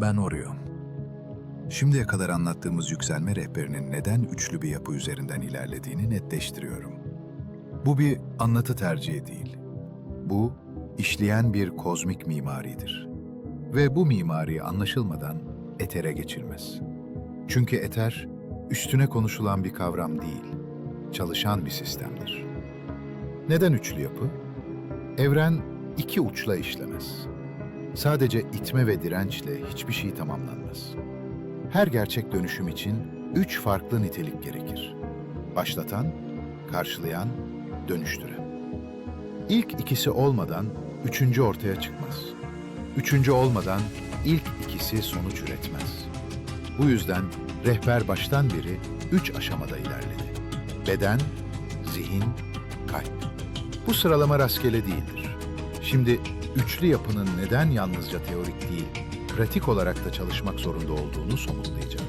Ben Oreo. Şimdiye kadar anlattığımız yükselme rehberinin neden üçlü bir yapı üzerinden ilerlediğini netleştiriyorum. Bu bir anlatı tercihi değil. Bu, işleyen bir kozmik mimaridir. Ve bu mimari anlaşılmadan etere geçilmez. Çünkü eter, üstüne konuşulan bir kavram değil, çalışan bir sistemdir. Neden üçlü yapı? Evren iki uçla işlemez. Sadece itme ve dirençle hiçbir şey tamamlanmaz. Her gerçek dönüşüm için üç farklı nitelik gerekir. Başlatan, karşılayan, dönüştüren. İlk ikisi olmadan üçüncü ortaya çıkmaz. Üçüncü olmadan ilk ikisi sonuç üretmez. Bu yüzden rehber baştan beri üç aşamada ilerledi. Beden, zihin, kalp. Bu sıralama rastgele değildir. Şimdi üçlü yapının neden yalnızca teorik değil, pratik olarak da çalışmak zorunda olduğunu somutlayacağım.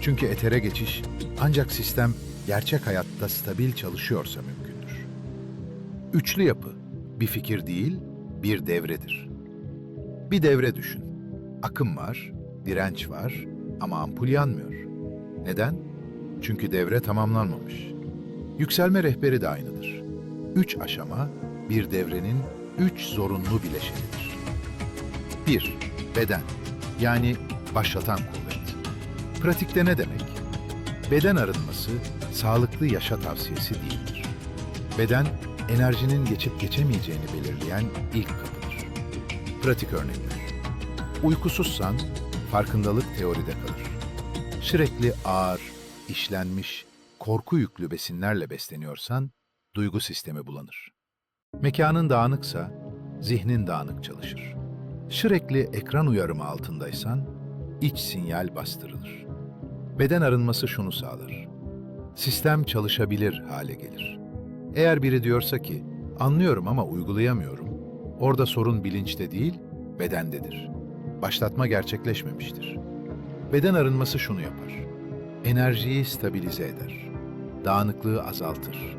Çünkü etere geçiş ancak sistem gerçek hayatta stabil çalışıyorsa mümkündür. Üçlü yapı bir fikir değil, bir devredir. Bir devre düşün. Akım var, direnç var ama ampul yanmıyor. Neden? Çünkü devre tamamlanmamış. Yükselme rehberi de aynıdır. Üç aşama bir devrenin üç zorunlu bileşenidir. 1. Beden yani başlatan kuvvet. Pratikte ne demek? Beden arınması sağlıklı yaşa tavsiyesi değildir. Beden enerjinin geçip geçemeyeceğini belirleyen ilk kapıdır. Pratik örnekler. Uykusuzsan farkındalık teoride kalır. Sürekli ağır, işlenmiş, korku yüklü besinlerle besleniyorsan duygu sistemi bulanır. Mekanın dağınıksa zihnin dağınık çalışır. Sürekli ekran uyarımı altındaysan iç sinyal bastırılır. Beden arınması şunu sağlar. Sistem çalışabilir hale gelir. Eğer biri diyorsa ki anlıyorum ama uygulayamıyorum, orada sorun bilinçte değil, bedendedir. Başlatma gerçekleşmemiştir. Beden arınması şunu yapar. Enerjiyi stabilize eder. Dağınıklığı azaltır.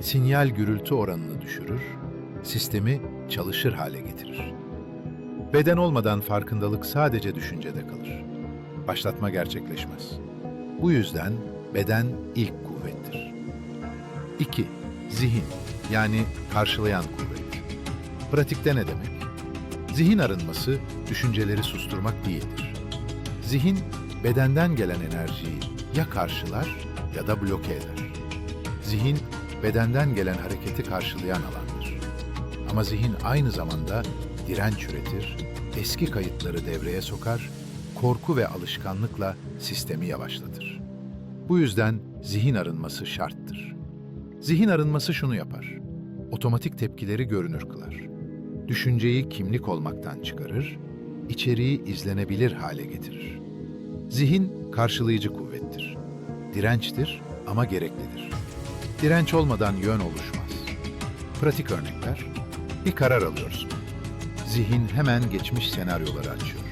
Sinyal gürültü oranını düşürür. Sistemi çalışır hale getirir. Beden olmadan farkındalık sadece düşüncede kalır. Başlatma gerçekleşmez. Bu yüzden beden ilk kuvvettir. 2. Zihin yani karşılayan kuvvet. Pratikte ne demek? Zihin arınması düşünceleri susturmak değildir. Zihin bedenden gelen enerjiyi ya karşılar ya da bloke eder. Zihin bedenden gelen hareketi karşılayan alandır. Ama zihin aynı zamanda direnç üretir, eski kayıtları devreye sokar, korku ve alışkanlıkla sistemi yavaşlatır. Bu yüzden zihin arınması şarttır. Zihin arınması şunu yapar. Otomatik tepkileri görünür kılar. Düşünceyi kimlik olmaktan çıkarır, içeriği izlenebilir hale getirir. Zihin karşılayıcı kuvvettir. Dirençtir ama gereklidir. Direnç olmadan yön oluşmaz. Pratik örnekler. Bir karar alıyorsun. Zihin hemen geçmiş senaryoları açıyor.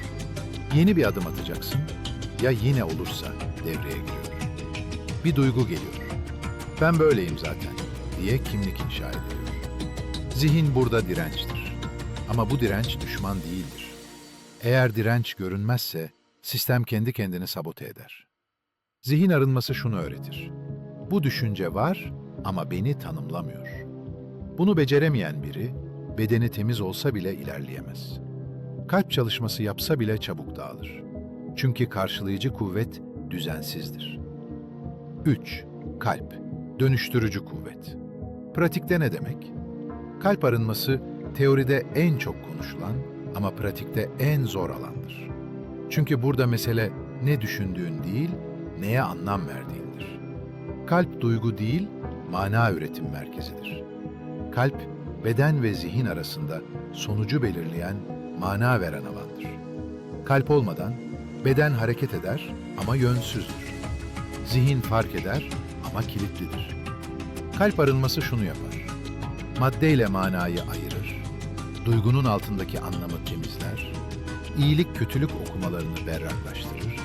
Yeni bir adım atacaksın. Ya yine olursa devreye giriyor. Bir duygu geliyor. Ben böyleyim zaten diye kimlik inşa ediliyor. Zihin burada dirençtir. Ama bu direnç düşman değildir. Eğer direnç görünmezse sistem kendi kendini sabote eder. Zihin arınması şunu öğretir. Bu düşünce var ama beni tanımlamıyor. Bunu beceremeyen biri bedeni temiz olsa bile ilerleyemez. Kalp çalışması yapsa bile çabuk dağılır. Çünkü karşılayıcı kuvvet düzensizdir. 3. Kalp, dönüştürücü kuvvet. Pratikte ne demek? Kalp arınması teoride en çok konuşulan ama pratikte en zor alandır. Çünkü burada mesele ne düşündüğün değil, neye anlam verdiğindir. Kalp duygu değil, mana üretim merkezidir. Kalp, beden ve zihin arasında sonucu belirleyen, mana veren alandır. Kalp olmadan beden hareket eder ama yönsüzdür. Zihin fark eder ama kilitlidir. Kalp arınması şunu yapar. Maddeyle manayı ayırır, duygunun altındaki anlamı temizler, iyilik kötülük okumalarını berraklaştırır,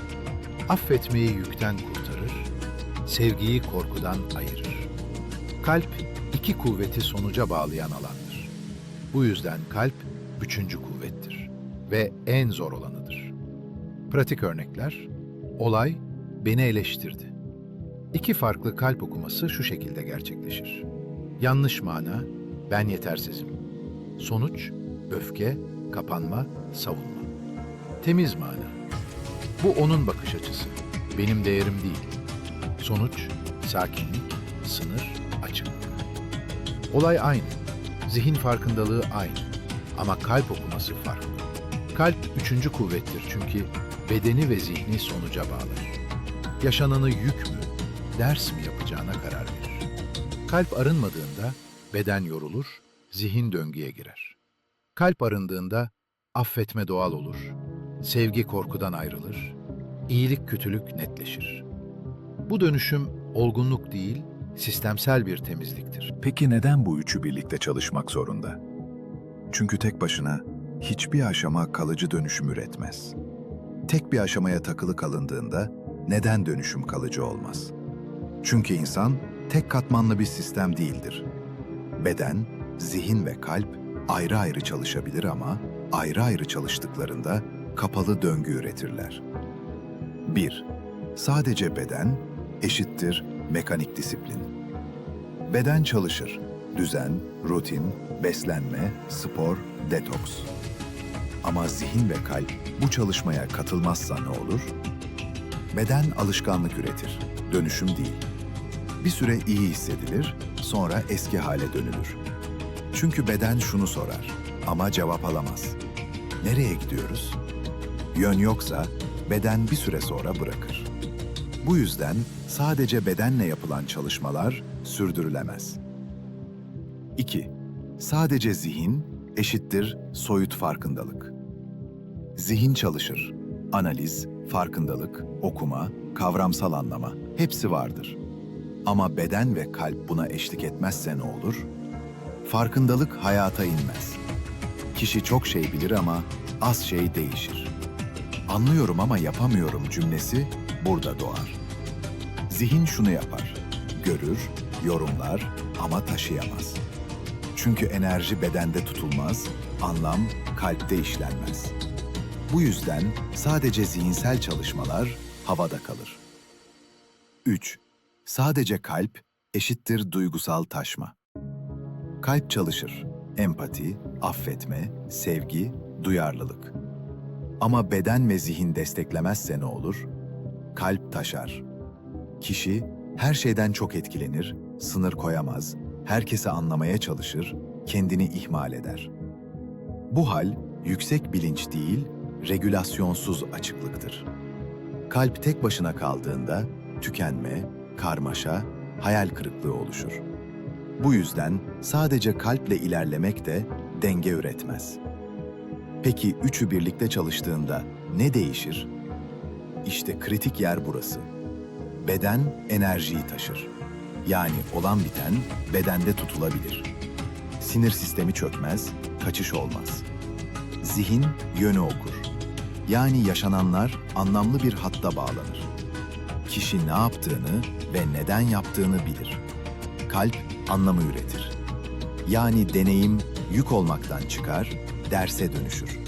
affetmeyi yükten kurtarır, sevgiyi korkudan ayırır. Kalp iki kuvveti sonuca bağlayan alandır. Bu yüzden kalp üçüncü kuvvettir ve en zor olanıdır. Pratik örnekler. Olay beni eleştirdi. İki farklı kalp okuması şu şekilde gerçekleşir. Yanlış mana, ben yetersizim. Sonuç, öfke, kapanma, savunma. Temiz mana, bu onun bakış açısı, benim değerim değil. Sonuç, sakinlik, sınır, açıklık. Olay aynı, zihin farkındalığı aynı ama kalp okuması farklı. Kalp üçüncü kuvvettir çünkü bedeni ve zihni sonuca bağlar. Yaşananı yük mü, ders mi yapacağına karar verir. Kalp arınmadığında beden yorulur, zihin döngüye girer. Kalp arındığında affetme doğal olur, sevgi korkudan ayrılır, iyilik kötülük netleşir. Bu dönüşüm olgunluk değil, sistemsel bir temizliktir. Peki neden bu üçü birlikte çalışmak zorunda? Çünkü tek başına hiçbir aşama kalıcı dönüşüm üretmez. Tek bir aşamaya takılı kalındığında neden dönüşüm kalıcı olmaz? Çünkü insan tek katmanlı bir sistem değildir. Beden, zihin ve kalp ayrı ayrı çalışabilir ama ayrı ayrı çalıştıklarında kapalı döngü üretirler. 1. Sadece beden eşittir mekanik disiplin. Beden çalışır. Düzen, rutin, beslenme, spor, detoks. Ama zihin ve kalp bu çalışmaya katılmazsa ne olur? Beden alışkanlık üretir, dönüşüm değil. Bir süre iyi hissedilir, sonra eski hale dönülür. Çünkü beden şunu sorar ama cevap alamaz. Nereye gidiyoruz? Yön yoksa beden bir süre sonra bırakır. Bu yüzden sadece bedenle yapılan çalışmalar sürdürülemez. 2. Sadece zihin eşittir soyut farkındalık. Zihin çalışır. Analiz, farkındalık, okuma, kavramsal anlama hepsi vardır. Ama beden ve kalp buna eşlik etmezse ne olur? Farkındalık hayata inmez. Kişi çok şey bilir ama az şey değişir. Anlıyorum ama yapamıyorum cümlesi burada doğar. Zihin şunu yapar. Görür, yorumlar ama taşıyamaz. Çünkü enerji bedende tutulmaz, anlam kalpte işlenmez. Bu yüzden sadece zihinsel çalışmalar havada kalır. 3. Sadece kalp eşittir duygusal taşma. Kalp çalışır. Empati, affetme, sevgi, duyarlılık. Ama beden ve zihin desteklemezse ne olur? Kalp taşar. Kişi her şeyden çok etkilenir, sınır koyamaz, herkese anlamaya çalışır, kendini ihmal eder. Bu hal yüksek bilinç değil, regülasyonsuz açıklıktır. Kalp tek başına kaldığında tükenme, karmaşa, hayal kırıklığı oluşur. Bu yüzden sadece kalple ilerlemek de denge üretmez. Peki üçü birlikte çalıştığında ne değişir? İşte kritik yer burası. Beden enerjiyi taşır. Yani olan biten bedende tutulabilir. Sinir sistemi çökmez, kaçış olmaz. Zihin yönü okur. Yani yaşananlar anlamlı bir hatta bağlanır. Kişi ne yaptığını ve neden yaptığını bilir. Kalp anlamı üretir. Yani deneyim yük olmaktan çıkar, derse dönüşür.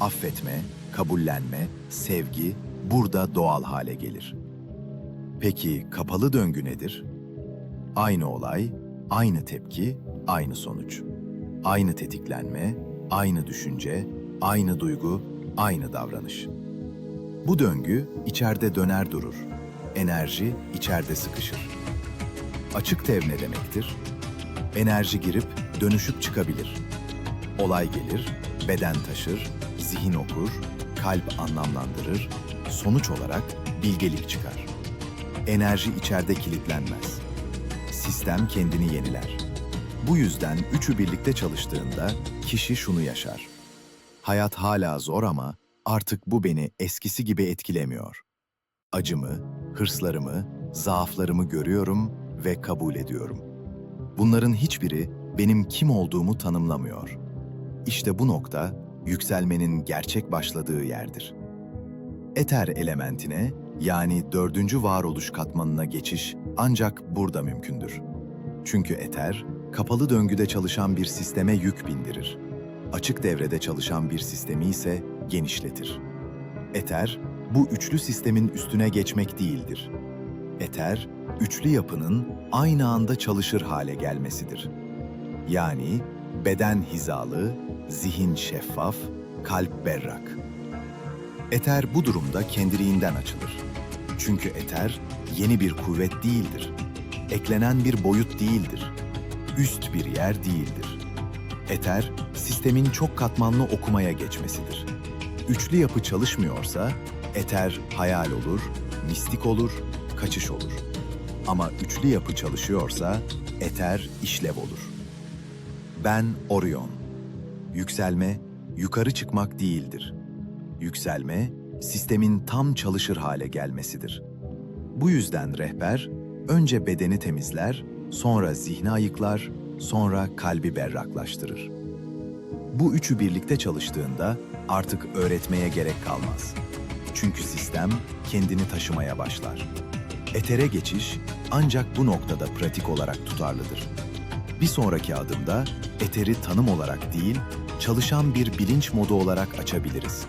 Affetme, kabullenme, sevgi burada doğal hale gelir. Peki kapalı döngü nedir? Aynı olay, aynı tepki, aynı sonuç. Aynı tetiklenme, aynı düşünce, aynı duygu, aynı davranış. Bu döngü içeride döner durur. Enerji içeride sıkışır. Açık dev ne demektir? Enerji girip dönüşüp çıkabilir. Olay gelir, beden taşır, zihin okur, kalp anlamlandırır, sonuç olarak bilgelik çıkar. Enerji içeride kilitlenmez. Sistem kendini yeniler. Bu yüzden üçü birlikte çalıştığında kişi şunu yaşar. Hayat hala zor ama artık bu beni eskisi gibi etkilemiyor. Acımı, hırslarımı, zaaflarımı görüyorum ve kabul ediyorum. Bunların hiçbiri benim kim olduğumu tanımlamıyor. İşte bu nokta yükselmenin gerçek başladığı yerdir. Eter elementine yani dördüncü varoluş katmanına geçiş ancak burada mümkündür. Çünkü eter, kapalı döngüde çalışan bir sisteme yük bindirir. Açık devrede çalışan bir sistemi ise genişletir. Eter, bu üçlü sistemin üstüne geçmek değildir. Eter, üçlü yapının aynı anda çalışır hale gelmesidir. Yani beden hizalı, zihin şeffaf, kalp berrak. Eter bu durumda kendiliğinden açılır. Çünkü eter yeni bir kuvvet değildir. Eklenen bir boyut değildir. Üst bir yer değildir. Eter, sistemin çok katmanlı okumaya geçmesidir. Üçlü yapı çalışmıyorsa, eter hayal olur, mistik olur, kaçış olur. Ama üçlü yapı çalışıyorsa, eter işlev olur. Ben Orion. Yükselme, yukarı çıkmak değildir. Yükselme, sistemin tam çalışır hale gelmesidir. Bu yüzden rehber, önce bedeni temizler, sonra zihni ayıklar, sonra kalbi berraklaştırır. Bu üçü birlikte çalıştığında artık öğretmeye gerek kalmaz. Çünkü sistem kendini taşımaya başlar. Etere geçiş ancak bu noktada pratik olarak tutarlıdır. Bir sonraki adımda eteri tanım olarak değil, çalışan bir bilinç modu olarak açabiliriz.